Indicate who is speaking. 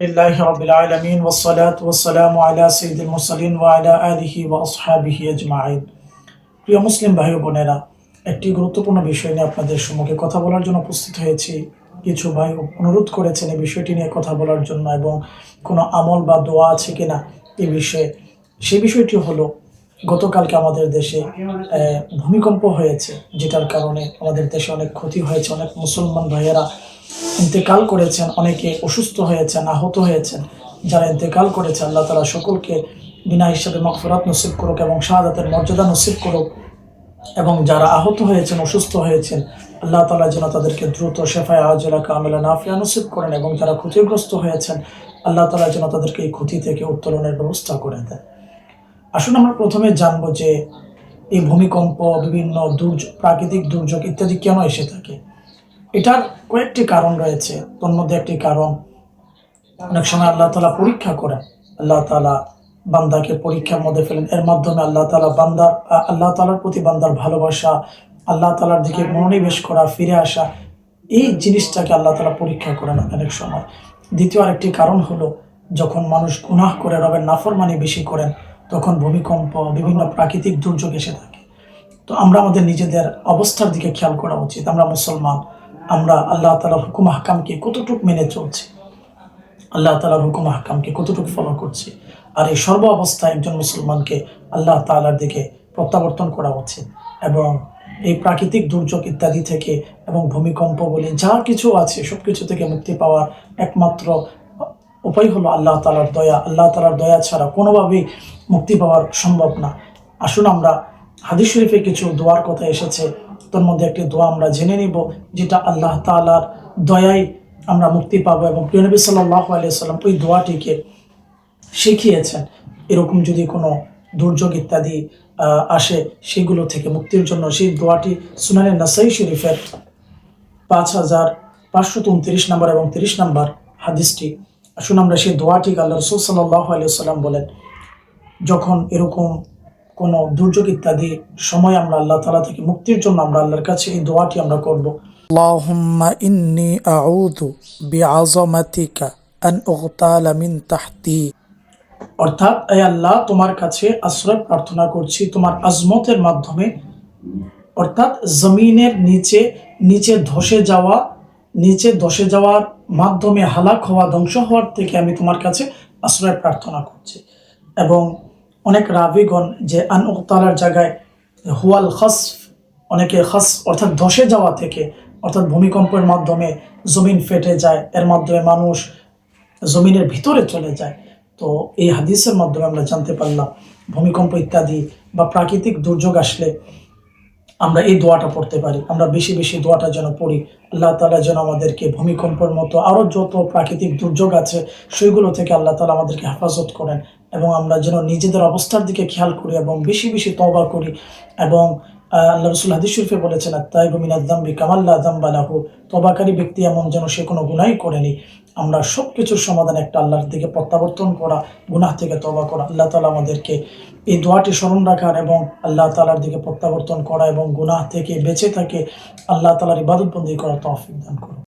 Speaker 1: لله رب العالمين والصلاة والسلام على سيد المرسلين وعلى آله وأصحابه أجمعين প্রিয় মুসলিম ভাই ও বোনেরা একটি গুরুত্বপূর্ণ বিষয় নিয়ে আপনাদের সম্মুখে কথা বলার জন্য উপস্থিত হয়েছি কিছু ভাই অনুরোধ করেছেন এই বিষয়টি নিয়ে কথা বলার জন্য এবং কোনো আমল বা দোয়া আছে কিনা এই বিষয়ে সেই বিষয়টি হলো গতকালকে আমাদের দেশে ভূমিকম্প হয়েছে, যেটার কারণে আমাদের দেশে অনেক ক্ষতি হয়েছে, অনেক মুসলমান ভাইয়েরা ইন্তেকাল করেছেন, অনেকে অসুস্থ হয়েছেন, আহত হয়েছেন। যারা ইন্তেকাল করেছে, আল্লাহ তালা সকলকে বিনা হিসাবে মকফরাত নসিব করুক এবং শাহাদাতের মর্যাদা নসিব করুক। এবং যারা আহত হয়েছেন, অসুস্থ হয়েছেন, আল্লাহ তালা যেন তাদেরকে দ্রুত শেফায় আজলা কামেলা নাফিয়া নসিব করেন এবং যারা ক্ষতিগ্রস্ত হয়েছেন, আল্লাহ তালা যেন তাদেরকে এই ক্ষতি থেকে উত্তোলনের ব্যবস্থা করে দেন। আসুন আমরা প্রথমে জানব যে এই ভূমিকম্প, বিভিন্ন দুর্যোগ প্রাকৃতিক দুর্যোগ ইত্যাদি কেন এসে থাকে। এটার কয়েকটি কারণ রয়েছে। তোর মধ্যে একটি কারণ, অনেক সময় আল্লাহ তালা পরীক্ষা করেন। আল্লাহ তালা বান্দাকে পরীক্ষার মধ্যে ফেলেন। এর মাধ্যমে আল্লাহ তালা বান্দার, আল্লাহ তালার প্রতি বান্দার ভালোবাসা, আল্লাহ তালার দিকে মনোনিবেশ করা, ফিরে আসা, এই জিনিসটাকে আল্লাহ তালা পরীক্ষা করেন অনেক সময়। দ্বিতীয় আরেকটি কারণ হলো, যখন মানুষ গুনাহ করে, রবের নাফরমানি বেশি করেন তখন ভূমিকম্প, বিভিন্ন প্রাকৃতিক দুর্যোগ এসে থাকে। তো আমরা আমাদের নিজেদের অবস্থার দিকে খেয়াল করা উচিত। আমরা মুসলমান, আমরা আল্লাহ তালার হুকুম হাকামকে কতটুকু মেনে চলছি? আল্লাহ তালার হুকুম হাকামকে কতটুকু ফলো করছি? আর এই সর্ব অবস্থায় একজন মুসলমানকে আল্লাহ তালার দিকে প্রত্যাবর্তন করা উচিত। এবং এই প্রাকৃতিক দুর্যোগ ইত্যাদি থেকে এবং ভূমিকম্প বলে যা কিছু আছে সব কিছু থেকে মুক্তি পাওয়ার একমাত্র উপায় হলো আল্লাহ তালার দয়া। আল্লাহ তালার দয়া ছাড়া কোনোভাবেই মুক্তি পাওয়ার সম্ভব না। আসুন আমরা হাদিস শরীফে কিছু দোয়ার কথা এসেছে। তোর মধ্যে একটি দোয়া আমরা জেনে নিব, যেটা আল্লাহ তালার দয়ায় আমরা মুক্তি পাবো এবং প্রিয়নবী সাল্লাহ আলিয়া সাল্লাম ওই দোয়াটিকে শিখিয়েছেন। এরকম যদি কোনো দুর্যোগ ইত্যাদি আসে, সেগুলো থেকে মুক্তির জন্য সেই দোয়াটি সুনানে নাসাই শরীফের পাঁচ হাজার পাঁচশো উনত্রিশ নম্বর এবং তিরিশ নম্বর হাদিসটি আসুন আমরা সেই দোয়াটি আল্লাহ রসুল সাল্লাহ আলিয়া সাল্লাম বলেন যখন এরকম কোনো দুর্যোগ ইত্যাদি সময় আমরা আল্লাহ তালা থেকে মুক্তির জন্য আমরা আল্লাহর কাছে এই দোয়াটি আমরা করব اللهم إني أعوذ بعظمتك أن أغتال من تحتي অর্থাৎ এই আল্লাহ তোমার কাছে আশ্রয় প্রার্থনা করছি তোমার আজমতের মাধ্যমে অর্থাৎ জমিনের নিচে নিচে ধসে যাওয়া নিচে ধসে যাওয়ার মাধ্যমে হালাক হওয়া, ধ্বংস হওয়ার থেকে আমি তোমার কাছে আশ্রয় প্রার্থনা করছি। এবং অনেক রাবিগণ যে আন উক্তালার জায়গায় হুয়াল খাস অনেকে খাস অর্থাৎ ধসে যাওয়া থেকে অর্থাৎ ভূমিকম্পের মাধ্যমে জমিন ফেটে যায়, এর মাধ্যমে মানুষ জমিনের ভিতরে চলে যায়। তো এই হাদিসের মাধ্যমে আমরা জানতে পারলাম, ভূমিকম্প ইত্যাদি বা প্রাকৃতিক দুর্যোগ আসলে আমরা এই দোয়াটা পড়তে পারি। আমরা বেশি বেশি দোয়াটা যেন পড়ি। আল্লাহ তালা যেন আমাদেরকে ভূমিকম্পের মতো আরও যত প্রাকৃতিক দুর্যোগ আছে, সেগুলো থেকে আল্লাহ তালা আমাদেরকে হেফাজত করেন এবং আমরা যেন নিজেদের অবস্থার দিকে খেয়াল করি এবং বেশি বেশি তবা করি এবং আল্লাহ রসুল হাদিস শরীফে বলেছেন তাই বমিন আদাম্বি কামাল্লা আদাম্বালাহু তবাকারী ব্যক্তি এমন যেন সে কোনো গুণাই করেনি আমরা সব কিছুর সমাধান একটা আল্লাহর দিকে প্রত্যাবর্তন করা, গুনাহ থেকে তবা করা। আল্লাহ তালা আমাদেরকে এই দোয়াটি স্মরণ রাখার এবং আল্লাহ তালার দিকে প্রত্যাবর্তন করা এবং গুনাহ থেকে বেঁচে থাকে, আল্লাহ তালার ইবাদতবন্দি করা তফিক দান করুন।